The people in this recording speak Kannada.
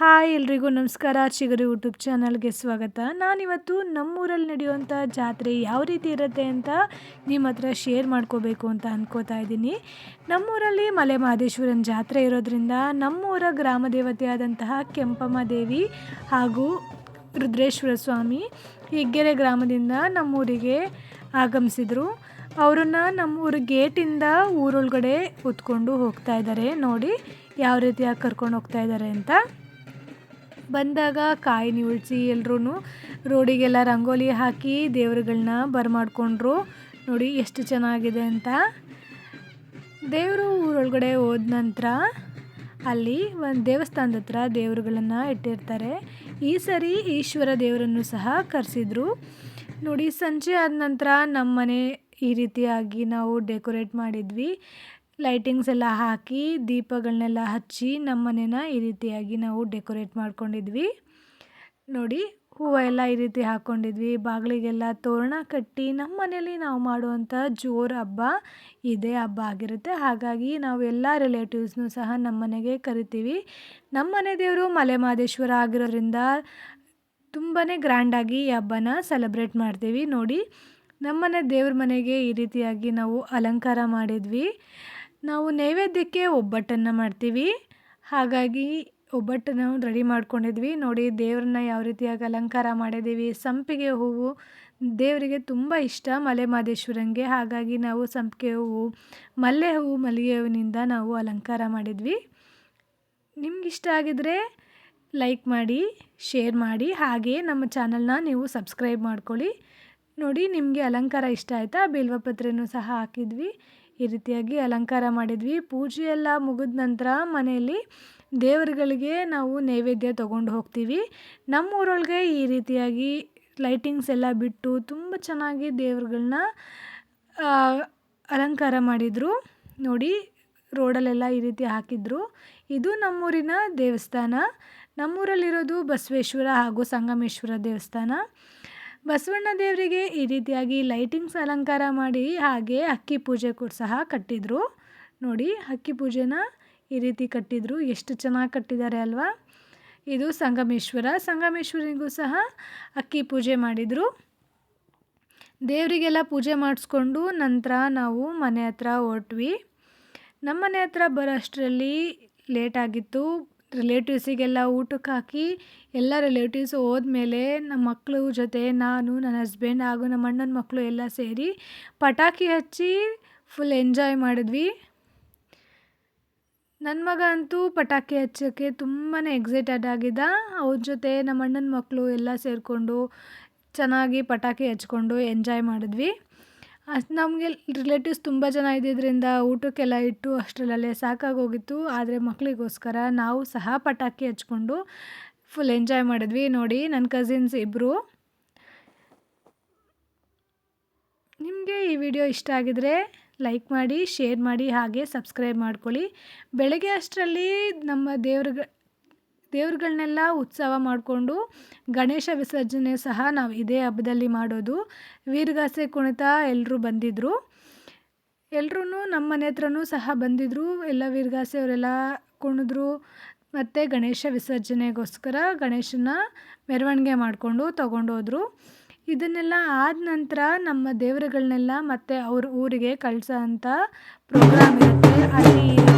ಹಾಯ್ ಎಲ್ರಿಗೂ ನಮಸ್ಕಾರ. ಚಿಗರಿ ಯೂಟ್ಯೂಬ್ ಚಾನಲ್ಗೆ ಸ್ವಾಗತ. ನಾನಿವತ್ತು ನಮ್ಮೂರಲ್ಲಿ ನಡೆಯುವಂಥ ಜಾತ್ರೆ ಯಾವ ರೀತಿ ಇರುತ್ತೆ ಅಂತ ನಿಮ್ಮ ಹತ್ರ ಶೇರ್ ಮಾಡ್ಕೋಬೇಕು ಅಂತ ಅಂದ್ಕೋತಾ ಇದ್ದೀನಿ. ನಮ್ಮೂರಲ್ಲಿ ಮಲೆ ಮಹದೇಶ್ವರನ ಜಾತ್ರೆ ಇರೋದ್ರಿಂದ ನಮ್ಮೂರ ಗ್ರಾಮ ದೇವತೆಯಾದಂತಹ ಕೆಂಪಮ್ಮ ದೇವಿ ಹಾಗೂ ರುದ್ರೇಶ್ವರ ಸ್ವಾಮಿ ಹೆಗ್ಗೆರೆ ಗ್ರಾಮದಿಂದ ನಮ್ಮೂರಿಗೆ ಆಗಮಿಸಿದರು. ಅವರನ್ನು ನಮ್ಮೂರ ಗೇಟಿಂದ ಊರೊಳಗಡೆ ಹೊತ್ಕೊಂಡು ಹೋಗ್ತಾ ಇದ್ದಾರೆ. ನೋಡಿ ಯಾವ ರೀತಿಯಾಗಿ ಕರ್ಕೊಂಡು ಹೋಗ್ತಾ ಇದ್ದಾರೆ ಅಂತ. ಬಂದಾಗ ಕಾಯಿ ಉಳಿಸಿ ಎಲ್ರೂ ರೋಡಿಗೆಲ್ಲ ರಂಗೋಲಿ ಹಾಕಿ ದೇವ್ರುಗಳನ್ನ ಬರಮಾಡ್ಕೊಂಡ್ರು. ನೋಡಿ ಎಷ್ಟು ಚೆನ್ನಾಗಿದೆ ಅಂತ. ದೇವರು ಊರೊಳಗಡೆ ಹೋದ ನಂತರ ಅಲ್ಲಿ ಒಂದು ದೇವಸ್ಥಾನದ ಹತ್ರ ದೇವರುಗಳನ್ನು ಇಟ್ಟಿರ್ತಾರೆ. ಈ ಸರಿ ಈಶ್ವರ ದೇವರನ್ನು ಸಹ ಕರೆಸಿದ್ರು. ನೋಡಿ ಸಂಜೆ ಆದ ನಂತರ ನಮ್ಮ ಮನೆ ಈ ರೀತಿಯಾಗಿ ನಾವು ಡೆಕೋರೇಟ್ ಮಾಡಿದ್ವಿ. ಲೈಟಿಂಗ್ಸ್ ಎಲ್ಲ ಹಾಕಿ ದೀಪಗಳನ್ನೆಲ್ಲ ಹಚ್ಚಿ ನಮ್ಮ ಮನೇನ ಈ ರೀತಿಯಾಗಿ ನಾವು ಡೆಕೋರೇಟ್ ಮಾಡ್ಕೊಂಡಿದ್ವಿ. ನೋಡಿ, ಹೂವು ಎಲ್ಲ ಈ ರೀತಿ ಹಾಕ್ಕೊಂಡಿದ್ವಿ ಬಾಗಿಲಿಗೆಲ್ಲ ತೋರಣ ಕಟ್ಟಿ ನಮ್ಮ ಮನೇಲಿ ನಾವು ಮಾಡುವಂಥ ಜೋರು ಹಬ್ಬ ಇದೇ ಹಬ್ಬ ಆಗಿರುತ್ತೆ. ಹಾಗಾಗಿ ನಾವು ಎಲ್ಲ ರಿಲೇಟಿವ್ಸ್ನೂ ಸಹ ನಮ್ಮ ಮನೆಗೆ ಕರಿತೀವಿ. ನಮ್ಮ ಮನೆ ದೇವರು ಮಲೆ ಮಹದೇಶ್ವರ ಆಗಿರೋದ್ರಿಂದ ತುಂಬಾ ಗ್ರ್ಯಾಂಡಾಗಿ ಈ ಹಬ್ಬನ ಸೆಲೆಬ್ರೇಟ್ ಮಾಡ್ತೀವಿ. ನೋಡಿ, ನಮ್ಮನೆ ದೇವ್ರ ಮನೆಗೆ ಈ ರೀತಿಯಾಗಿ ನಾವು ಅಲಂಕಾರ ಮಾಡಿದ್ವಿ. ನಾವು ನೈವೇದ್ಯಕ್ಕೆ ಒಬ್ಬಟ್ಟನ್ನು ಮಾಡ್ತೀವಿ. ಹಾಗಾಗಿ ಒಬ್ಬಟ್ಟನ್ನು ರೆಡಿ ಮಾಡ್ಕೊಂಡಿದ್ವಿ. ನೋಡಿ, ದೇವ್ರನ್ನ ಯಾವ ರೀತಿಯಾಗಿ ಅಲಂಕಾರ ಮಾಡಿದ್ದೀವಿ. ಸಂಪಿಗೆ ಹೂವು ದೇವರಿಗೆ ತುಂಬ ಇಷ್ಟ ಮಲೆ ಮಹದೇಶ್ವರಂಗೆ ಹಾಗಾಗಿ ನಾವು ಸಂಪಿಗೆ ಹೂವು, ಮಲ್ಲೆ ಹೂವು ಮಲ್ಲಿಗೆ ಹೂವಿನಿಂದ ನಾವು ಅಲಂಕಾರ ಮಾಡಿದ್ವಿ. ನಿಮಗಿಷ್ಟ ಆಗಿದರೆ ಲೈಕ್ ಮಾಡಿ, ಶೇರ್ ಮಾಡಿ. ಹಾಗೆಯೇ ನಮ್ಮ ಚಾನಲ್ನ ನೀವು ಸಬ್ಸ್ಕ್ರೈಬ್ ಮಾಡ್ಕೊಳ್ಳಿ. ನೋಡಿ, ನಿಮಗೆ ಅಲಂಕಾರ ಇಷ್ಟ ಆಯಿತಾ? ಬಿಲ್ವಪತ್ರೆನೂ ಸಹ ಹಾಕಿದ್ವಿ. ಈ ರೀತಿಯಾಗಿ ಅಲಂಕಾರ ಮಾಡಿದ್ವಿ. ಪೂಜೆ ಎಲ್ಲ ಮುಗಿದ ನಂತರ ಮನೆಯಲ್ಲಿ ದೇವರುಗಳಿಗೆ ನಾವು ನೈವೇದ್ಯ ತೊಗೊಂಡು ಹೋಗ್ತೀವಿ. ನಮ್ಮ ಊರೊಳಗೆ ಈ ರೀತಿಯಾಗಿ ಲೈಟಿಂಗ್ಸ್ ಎಲ್ಲ ಬಿಟ್ಟು ತುಂಬ ಚೆನ್ನಾಗಿ ದೇವ್ರುಗಳನ್ನ ಅಲಂಕಾರ ಮಾಡಿದರು. ನೋಡಿ, ರೋಡಲ್ಲೆಲ್ಲ ಈ ರೀತಿ ಹಾಕಿದ್ರು. ಇದು ನಮ್ಮೂರಿನ ದೇವಸ್ಥಾನ. ನಮ್ಮೂರಲ್ಲಿರೋದು ಬಸವೇಶ್ವರ ಹಾಗೂ ಸಂಗಮೇಶ್ವರ ದೇವಸ್ಥಾನ. ಬಸವಣ್ಣ ದೇವರಿಗೆ ಈ ರೀತಿಯಾಗಿ ಲೈಟಿಂಗ್ಸ್ ಅಲಂಕಾರ ಮಾಡಿ ಹಾಗೆ ಅಕ್ಕಿ ಪೂಜೆ ಕೂಡ ಸಹ ಕಟ್ಟಿದರು. ನೋಡಿ, ಅಕ್ಕಿ ಪೂಜೆನ ಈ ರೀತಿ ಕಟ್ಟಿದರು. ಎಷ್ಟು ಚೆನ್ನಾಗಿ ಕಟ್ಟಿದ್ದಾರೆ ಅಲ್ವಾ? ಇದು ಸಂಗಮೇಶ್ವರ. ಸಂಗಮೇಶ್ವರಿಗೂ ಸಹ ಅಕ್ಕಿ ಪೂಜೆ ಮಾಡಿದರು. ದೇವರಿಗೆಲ್ಲ ಪೂಜೆ ಮಾಡಿಸ್ಕೊಂಡು ನಂತರ ನಾವು ಮನೆ ಹತ್ರ ಹೊರಟ್ವಿ. ನಮ್ಮ ಮನೆ ಹತ್ರ ಬರೋ ಅಷ್ಟರಲ್ಲಿ ಲೇಟಾಗಿತ್ತು ರಿಲೇಟಿವ್ಸಿಗೆಲ್ಲ ಊಟಕ್ಕೆ ಹಾಕಿ ಎಲ್ಲ ರಿಲೇಟಿವ್ಸ್ ಹೋದ್ಮೇಲೆ ನಮ್ಮ ಮಕ್ಕಳು ಜೊತೆ ನಾನು, ನನ್ನ ಹಸ್ಬೆಂಡ್ ಹಾಗೂ ನಮ್ಮ ಅಣ್ಣನ ಮಕ್ಕಳು ಎಲ್ಲ ಸೇರಿ ಪಟಾಕಿ ಹಚ್ಚಿ ಫುಲ್ ಎಂಜಾಯ್ ಮಾಡಿದ್ವಿ. ನನ್ನ ಮಗ ಅಂತೂ ಪಟಾಕಿ ಹಚ್ಚೋಕ್ಕೆ ತುಂಬಾ ಎಕ್ಸೈಟೆಡ್ ಆಗಿದ್ದ. ಅವ್ರ ಜೊತೆ ನಮ್ಮ ಅಣ್ಣನ ಮಕ್ಕಳು ಎಲ್ಲ ಸೇರಿಕೊಂಡು ಚೆನ್ನಾಗಿ ಪಟಾಕಿ ಹಚ್ಕೊಂಡು ಎಂಜಾಯ್ ಮಾಡಿದ್ವಿ. ಅಷ್ಟು ನಮಗೆ ರಿಲೇಟಿವ್ಸ್ ತುಂಬ ಜನ ಇದ್ದಿದ್ದರಿಂದ ಊಟಕ್ಕೆಲ್ಲ ಇಟ್ಟು ಅಷ್ಟರಲ್ಲೇ ಸಾಕಾಗೋಗಿತ್ತು. ಆದರೆ ಮಕ್ಕಳಿಗೋಸ್ಕರ ನಾವು ಸಹ ಪಟಾಕಿ ಹಚ್ಕೊಂಡು ಫುಲ್ ಎಂಜಾಯ್ ಮಾಡಿದ್ವಿ. ನೋಡಿ ನನ್ನ ಕಸಿನ್ಸ್ ಇಬ್ಬರು ನಿಮಗೆ ಈ ವಿಡಿಯೋ ಇಷ್ಟ ಆಗಿದರೆ ಲೈಕ್ ಮಾಡಿ ಶೇರ್ ಮಾಡಿ, ಹಾಗೆ ಸಬ್ಸ್ಕ್ರೈಬ್ ಮಾಡ್ಕೊಳ್ಳಿ. ಬೆಳಗ್ಗೆ ಅಷ್ಟರಲ್ಲಿ ನಮ್ಮ ದೇವ್ರ ದೇವ್ರುಗಳನ್ನೆಲ್ಲ ಉತ್ಸವ ಮಾಡಿಕೊಂಡು ಗಣೇಶ ವಿಸರ್ಜನೆ ಸಹ ನಾವು ಇದೇ ಹಬ್ಬದಲ್ಲಿ ಮಾಡೋದು. ವೀರಗಾಸೆ ಕುಣಿತ ಎಲ್ಲರೂ ಬಂದಿದ್ದರು ಎಲ್ಲರೂ ನಮ್ಮ ಮನೆ ಹತ್ರನೂ ಸಹ ಬಂದಿದ್ದರು ಎಲ್ಲ ವೀರಗಾಸೆ ಅವರೆಲ್ಲ ಕುಣಿದ್ರು. ಮತ್ತು ಗಣೇಶ ವಿಸರ್ಜನೆಗೋಸ್ಕರ ಗಣೇಶನ ಮೆರವಣಿಗೆ ಮಾಡಿಕೊಂಡು ತೊಗೊಂಡೋದ್ರು. ಇದನ್ನೆಲ್ಲ ಆದ ನಂತರ ನಮ್ಮ ದೇವರುಗಳನ್ನೆಲ್ಲ ಮತ್ತೆ ಅವ್ರ ಊರಿಗೆ ಕಳಿಸೋ ಅಂಥ ಪ್ರೋಗ್ರಾಮ್ ಇರುತ್ತೆ. ಅಲ್ಲಿ